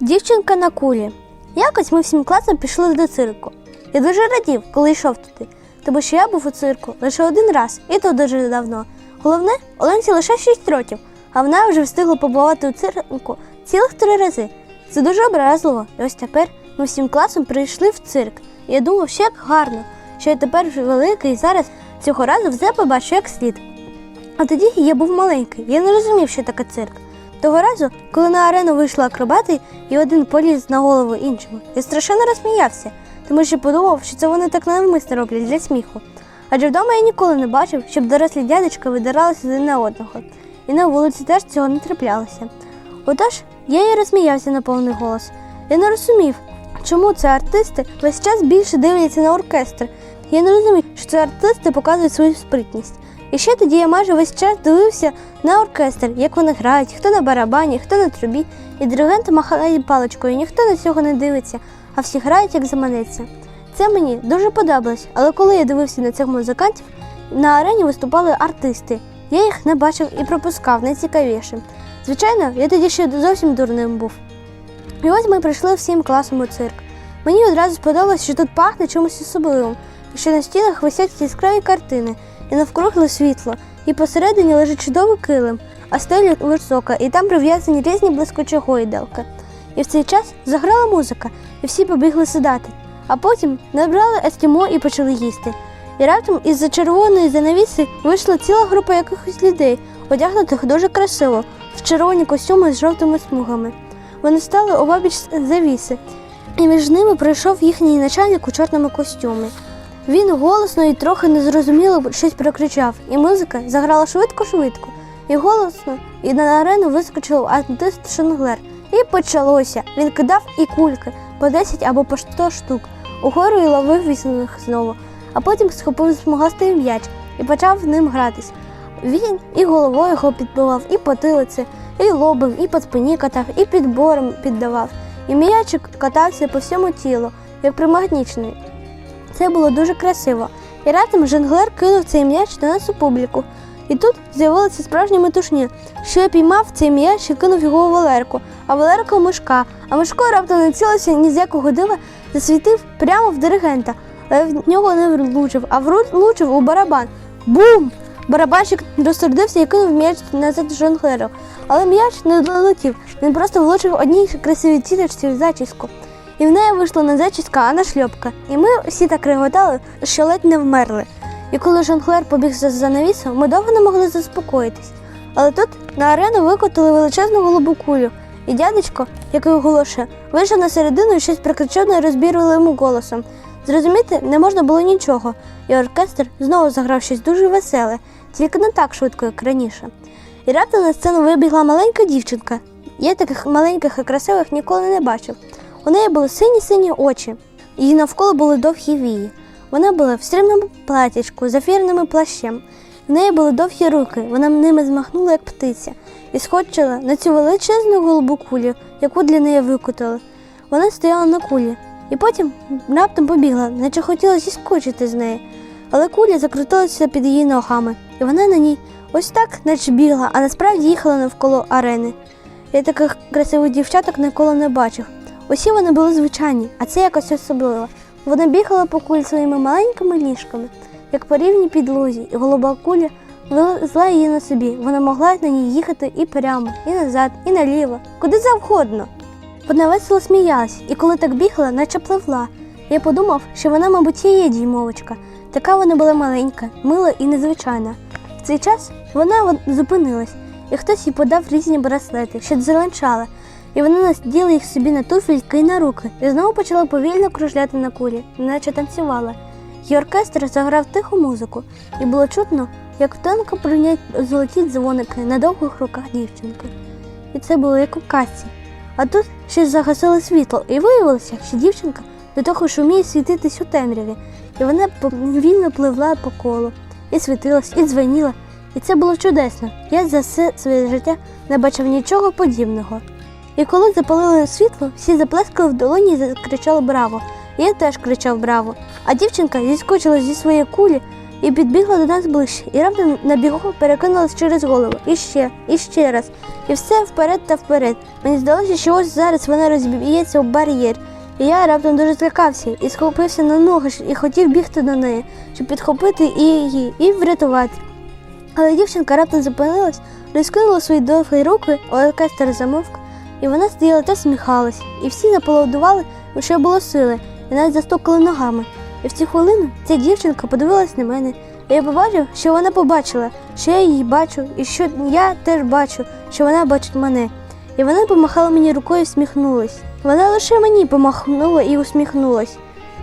Дівчинка на кулі. Якось ми всім класом пішли до цирку. Я дуже радів, коли йшов туди, тому що я був у цирку лише один раз, і то дуже давно. Головне, Оленці лише 6 років, а вона вже встигла побувати у цирку цілих три рази. Це дуже образливо. І ось тепер ми всім класом прийшли в цирк. І я думав, що як гарно, що я тепер вже великий і зараз цього разу все побачу як слід. А тоді я був маленький, я не розумів, що таке цирк. Того разу, коли на арену вийшли акробати і один поліз на голову іншому, я страшенно розсміявся, тому що подумав, що це вони так навмисно роблять для сміху. Адже вдома я ніколи не бачив, щоб дорослі дядечка видиралися один на одного, і на вулиці теж цього не траплялося. Отож, я і розсміявся на повний голос. Я не розумів, чому це артисти весь час більше дивляться на оркестр. Я не розумів, що це артисти показують свою спритність. І ще тоді я майже весь час дивився на оркестр, як вони грають, хто на барабані, хто на трубі, і диригент махає паличкою, ніхто на цього не дивиться, а всі грають, як заманеться. Це мені дуже подобалось, але коли я дивився на цих музикантів, на арені виступали артисти. Я їх не бачив і пропускав найцікавіше. Звичайно, я тоді ще зовсім дурним був. І ось ми прийшли всім класом у цирк. Мені одразу сподобалось, що тут пахне чимось особливим, і що на стінах висять яскраві картини, і навкруги світло, і посередині лежить чудовий килим, а стеля висока, і там прив'язані різні блискучі гойдалки. І в цей час заграла музика, і всі побігли сідати. А потім набрали ескімо і почали їсти. І раптом із-за червоної занавіси вийшла ціла група якихось людей, одягнутих дуже красиво, в червоні костюми з жовтими смугами. Вони стали обабіч завіси, і між ними прийшов їхній начальник у чорному костюмі. Він голосно і трохи незрозуміло щось прокричав, і музика заграла швидко-швидко, і голосно, і на арену вискочив артист Шенглер. І почалося. Він кидав і кульки по 10 або по 100 штук, угору і ловив вісних знову, а потім схопив смугастий м'яч і почав ним гратись. Він і головою його підбивав, і потилиці, і лобив, і по спині катав, і підбором піддавав. І м'ячик катався по всьому тілу, як примагнічений. Це було дуже красиво. І раптом жонглер кинув цей м'яч до нас у публіку. І тут з'явилася справжня метушня, що я піймав цей м'яч і кинув його у Валерку, а Валерка у мишка. А мишко раптом не цілився ні з якого дива, засвітив прямо в диригента, але в нього не влучив, а влучив у барабан. Бум! Барабанщик розсердився і кинув м'яч назад жонглеру. Але м'яч не долетів, він просто влучив одній красивій тіточці в зачіску. І в неї вийшла не зачіска, а нашльопка. І ми всі так реготали, що ледь не вмерли. І коли жонглер побіг за занавісу, ми довго не могли заспокоїтись. Але тут на арену викотили величезну голубу кулю, і дядечко, який оголошує, вийшов на середину і щось прикричав нерозбірливим голосом. Зрозуміти не можна було нічого, і оркестр знову заграв щось дуже веселе, тільки не так швидко, як раніше. І раптом на сцену вибігла маленька дівчинка. Я таких маленьких і красивих ніколи не бачив. У неї були сині-сині очі, її навколо були довгі вії. Вона була в срібному платячку з ефірним плащем. В неї були довгі руки, вона ними змахнула, як птиця, і скочила на цю величезну голубу кулю, яку для неї викотили. Вона стояла на кулі, і потім раптом побігла, наче хотіла зіскочити з неї. Але куля закрутилася під її ногами, і вона на ній ось так, наче бігла, а насправді їхала навколо арени. Я таких красивих дівчаток ніколи не бачив. Усі вони були звичайні, а це якось особливо. Вона бігала по кулі своїми маленькими ліжками, як по рівній підлозі, і голуба куля везла її на собі. Вона могла на ній їхати і прямо, і назад, і наліво, куди завгодно. Вона весело сміялась, і коли так бігла, наче пливла. Я подумав, що вона, мабуть, і є діймовочка. Така вона була маленька, мила і незвичайна. В цей час вона зупинилась, і хтось їй подав різні браслети, що дзеленчали, і вона наділа їх собі на туфельки і на руки, і знову почала повільно кружляти на кулі, наче танцювала. І оркестр заграв тиху музику, і було чутно, як тонко прийнять золоті дзвоники на довгих руках дівчинки. І це було як у казці. А тут ще загасили світло, і виявилося, що дівчинка до того ж вміє світитись у темряві, і вона повільно пливла по колу, і світилась, і дзвеніла. І це було чудесно. Я за все своє життя не бачив нічого подібного. І коли запалили світло, всі заплескали в долоні і закричали браво. Я теж кричав браво. А дівчинка зіскочила зі своєї кулі і підбігла до нас ближче, і раптом на бігу перекинулась через голову. І ще, і ще раз. І все вперед та вперед. Мені здалося, що ось зараз вона розб'ється об бар'єр. І я раптом дуже злякався і схопився на ноги і хотів бігти до неї, щоб підхопити і її, і врятувати. Але дівчинка раптом зупинилась, розкинула свої довгі руки, оркестр замовк, і вона стояла та сміхалась, і всі заполудували, що було сили, і навіть застукали ногами. І в цю хвилину ця дівчинка подивилась на мене, і я побачив, що вона побачила, що я її бачу, і що я теж бачу, що вона бачить мене. І вона помахала мені рукою і всміхнулась. Вона лише мені помахнула і усміхнулась.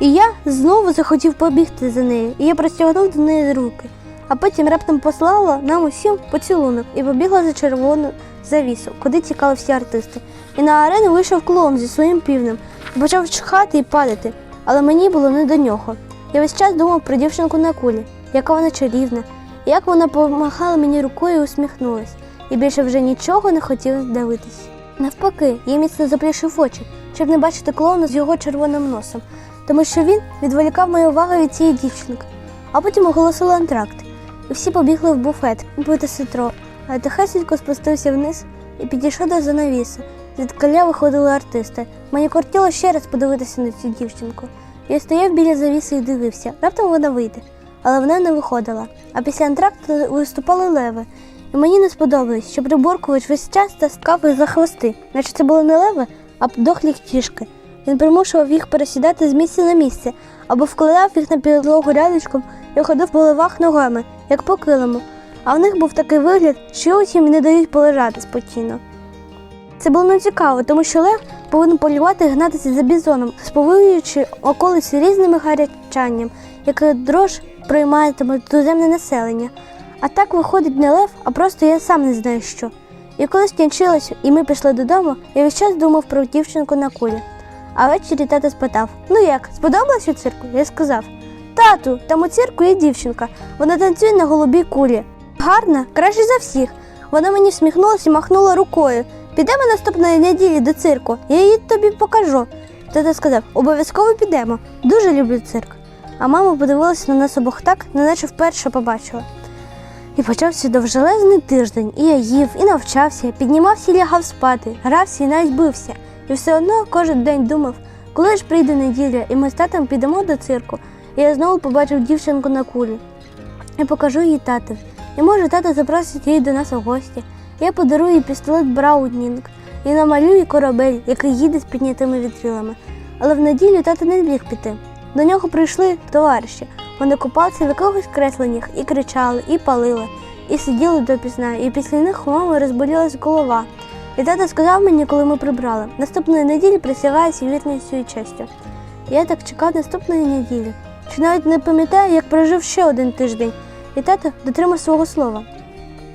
І я знову захотів побігти за нею, і я простягнув до неї руки, а потім раптом послала нам усім поцілунок і побігла за червону завісу, куди тікали всі артисти. І на арену вийшов клоун зі своїм півнем почав чхати і падати, але мені було не до нього. Я весь час думав про дівчинку на кулі, яка вона чарівна, і як вона помахала мені рукою і усміхнулась, і більше вже нічого не хотів дивитись. Навпаки, я міцно заплющив очі, щоб не бачити клоуна з його червоним носом, тому що він відволікав мою увагу від цієї дівчинки. А потім оголосили антракт, всі побігли в буфет пити ситро, а тихесенько спустився вниз і підійшов до занавіси. Звідкаля виходили артисти. Мені кортіло ще раз подивитися на цю дівчинку. Я стояв біля завіси і дивився. Раптом вона вийде, але вона не виходила. А після антракту виступали леви. І мені не сподобалось, що Приборкович весь час таскав їх за хвости, наче це були не леви, а дохлі кішки. Він примушував їх пересідати з місця на місце або вкладав їх на підлогу рядочком і ходив по ливах ногами, як по килиму. А в них був такий вигляд, що їм не дають полежати спокійно. Це було нецікаво, тому що лев повинен полювати і гнатися за бізоном, сповилюючи околиці різними гарячанням, яке дрож прийматиме туземне населення. А так виходить не лев, а просто я сам не знаю що. І коли скінчилось, і ми пішли додому, я весь час думав про дівчинку на кулі. А ввечері тато спитав: Ну як, сподобалось у цирку? Я сказав: Тату, там у цирку є дівчинка, вона танцює на голубій кулі. Гарна, краще за всіх. Вона мені всміхнулася і махнула рукою. Підемо наступної неділі до цирку, я її тобі покажу. Тато сказав, обов'язково підемо. Дуже люблю цирк. А мама подивилася на нас обох так, неначе вперше побачила. І почався довжелезний тиждень, і я їв, і навчався, піднімався і лягав спати, грався і навіть бився. І все одно кожен день думав, коли ж прийде неділя, і ми з татом підемо до цирку, я знову побачив дівчинку на кулі. Я покажу її татові. І може тато запросить її до нас у гості. Я подарую їй пістолет Браунінг і намалюю корабель, який їде з піднятими вітрилами. Але в неділю тато не зміг піти. До нього прийшли товариші. Вони купалися в якихось кресленнях і кричали, і палили, і сиділи допізна, і після них у мами розболілась голова. І тато сказав мені, коли ми прибрали, наступної неділі присягаюся вірністю і честю. Я так чекав наступної неділі, що навіть не пам'ятаю, як прожив ще один тиждень, і тато дотримав свого слова.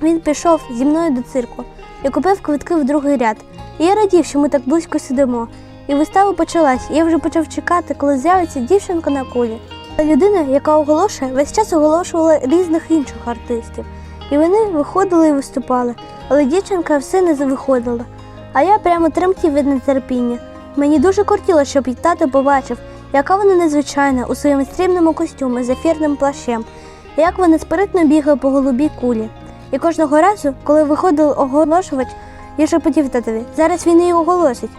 Він пішов зі мною до цирку і купив квитки в другий ряд. І я радів, що ми так близько сидимо. І вистава почалась, і я вже почав чекати, коли з'явиться дівчинка на кулі. Та людина, яка оголошує, весь час оголошувала різних інших артистів. І вони виходили і виступали, але дівчинка все не виходила. А я прямо тремтів від нетерпіння. Мені дуже кортіло, щоб і тато побачив, яка вона незвичайна у своєму стрімному костюмі з ефірним плащем, як вона спритно бігає по голубій кулі. І кожного разу, коли виходив оголошувач, я шепотів татові, зараз він її оголосить.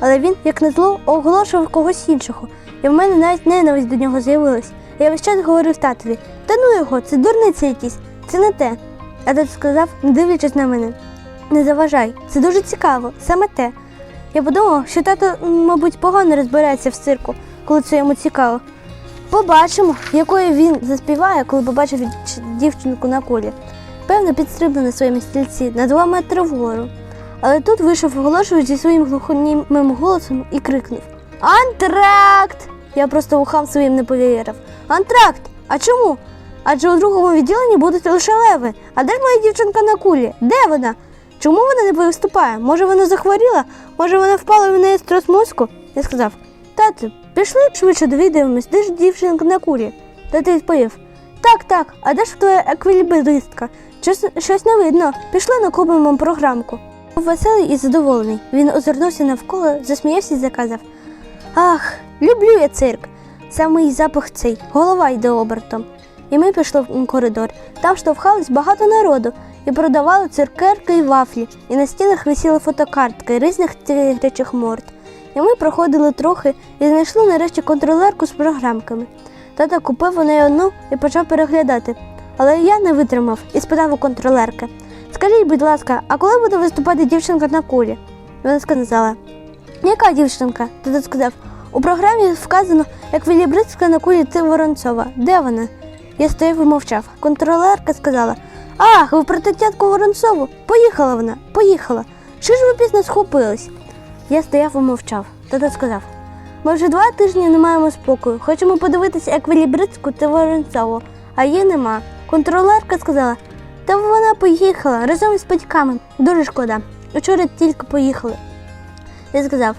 Але він, як на зло, оголошував когось іншого, і в мене навіть ненависть до нього з'явилась. Я весь час говорив татові, та ну його, це дурниці якісь, це не те. А тато сказав, не дивлячись на мене, не заважай, це дуже цікаво, саме те. Я подумав, що тато, мабуть, погано розбирається в цирку, коли це йому цікаво. Побачимо, якою він заспіває, коли побачив дівчинку на кулі. Певно, підстрибнув на своєму стільці на два метри вгору. Але тут вийшов оголошувач зі своїм глухонімим голосом і крикнув: Антракт! Я просто ухам своїм не повірив. Антракт! А чому? Адже у другому відділенні будуть лише леви. А де ж моя дівчинка на кулі? Де вона? Чому вона не виступає? Може, вона захворіла? Може, вона впала в неї струс мозку? Я сказав: Тату, пішли швидше довідаємось, де ж дівчинка на кулі? Тато відповів: Так, так, а де ж твоя еквілібристка? Щось, щось не видно. Пішли накупимо програмку. Був веселий і задоволений. Він озирнувся навколо, засміявся і заказав: Ах, люблю я цирк. Самий запах цей, голова йде обертом. і ми пішли в коридор. Там штовхались багато народу і продавали цукерки і вафлі, і на стінах висіли фотокартки різних тигрячих морд. І ми проходили трохи і знайшли нарешті контролерку з програмками. Тато купив у неї одну і почав переглядати. Але я не витримав і спитав у контролерки: Скажіть, будь ласка, а коли буде виступати дівчинка на кулі? Вона сказала: Яка дівчинка? Тато сказав: у програмі вказано, як Вілібрицька на кулі ти Воронцова. Де вона? Я стояв і мовчав. Контролерка сказала: Ах, ви про тетятку Воронцову? Поїхала вона, поїхала. Що ж ви пізно схопились? Я стояв і мовчав. Тато сказав: ми вже два тижні не маємо спокою. Хочемо подивитися, як Вілібрицьку та Воронцову, а її нема. Контролерка сказала, та вона поїхала разом із батьками. Дуже шкода. Вчора тільки поїхали. Я сказав: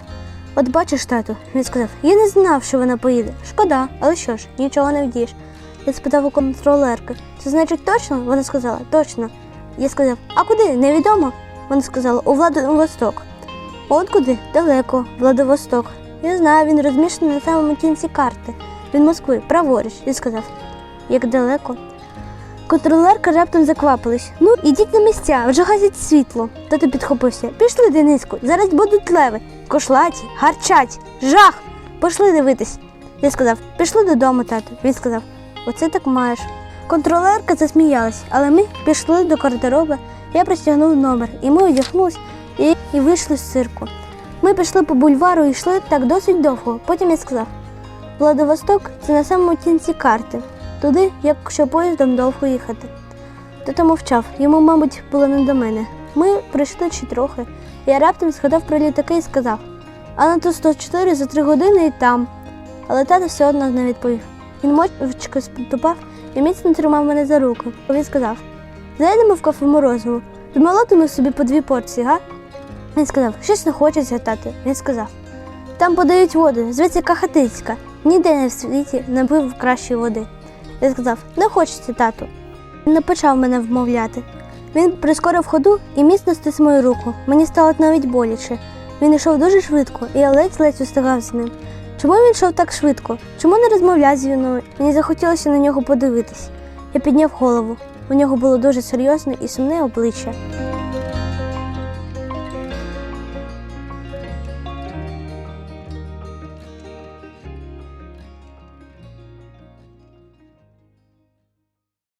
от бачиш, тату, він сказав, я не знав, що вона поїде. Шкода, але що ж, нічого не вдієш. Я спитав у контролерки, це значить точно? Вона сказала, точно. Я сказав, а куди? Невідомо. Вона сказала, у Владивосток. От куди? Далеко, Владивосток. Я знаю, він розміщений на самому кінці карти. Він Москви, праворуч, і сказав, як далеко. Контролерка раптом заквапилась. Ну, ідіть на місця, вже гасять світло. Тато підхопився. Пішли, Дениску, зараз будуть леви. Кошлаті, гарчать, жах. Пішли дивитись. Я сказав, пішли додому, тато. Він сказав, оце так маєш. Контролерка засміялась, але ми пішли до гардероба. Я простягнув номер, і ми одягнулись і, і вийшли з цирку. Ми пішли по бульвару і йшли так досить довго. Потім я сказав: Владивосток це на самому кінці карти, туди, якщо поїздом довго їхати. Тато мовчав, йому, мабуть, було не до мене. Ми прийшли ще трохи. Я раптом згадав про літаки і сказав: а на ту 104 за три години і там. Але тато все одно не відповів. Він мовчки ступав і міцно тримав мене за руку. Він сказав: Зайдемо в кафе морозиво, змолотимо собі по дві порції, га? Він сказав, щось не хочеться, тато. Він сказав, там подають воду, зветься Кахатицька. Ніде не в світі не пив кращої води. Я сказав, не хочеться, тату. Він не почав мене вмовляти. Він прискорив ходу і міцно стис мою руку. Мені стало навіть боляче. Він йшов дуже швидко, і я ледь-ледь устигав з ним. Чому він йшов так швидко? Чому не розмовляв зі мною? Мені захотілося на нього подивитись. Я підняв голову. У нього було дуже серйозне і сумне обличчя.